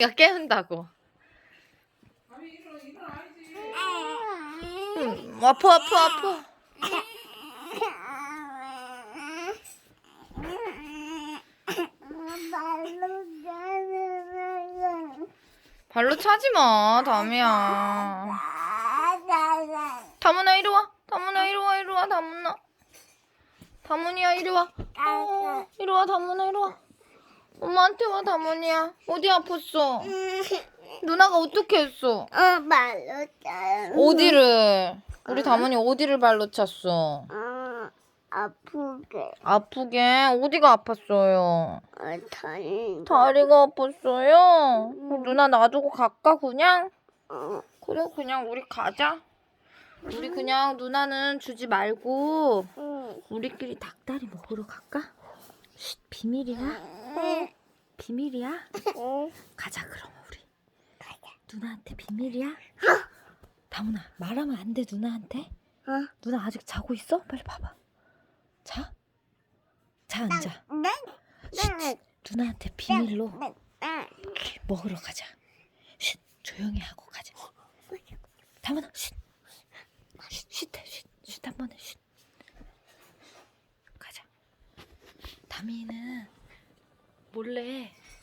야 깨운다고. 음, 아파 아파 아파. 발로 차지 마, 다미야. 다문아 이리 와. 다문아 이리 와, 이리 와, 다문아. 다문이야 이리 와. 어, 이리 와, 다문아 이리 와. 엄마한테 와, 다문이야. 어디 아팠어? 누나가 어떻게 했어? 어, 말로 짜. 어디를? 우리 다문이 어디를 발로 찼어? 어, 아프게. 아프게? 어디가 아팠어요? 어, 다리. 다리가 아팠어요? 누나 놔두고 갈까 그냥? 어, 그래 그냥 우리 가자. 우리 그냥 누나는 주지 말고 응. 우리끼리 닭다리 먹으러 갈까? 쉿, 비밀이야? 비밀이야? 응. 가자 그럼 우리. 누나한테 비밀이야? 다문아 말하면 안 돼 누나한테. 어? 누나 아직 자고 있어? 빨리 봐봐. 자. 자 앉아. 네? 쉿, 누나한테 비밀로 네. 네. 먹으러 가자. 쉿, 조용히 하고 가자. 다문아 쉿. 쉿, 쉿, 해, 쉿, 쉿 한번 해, 쉿. 가자. 다미는 몰래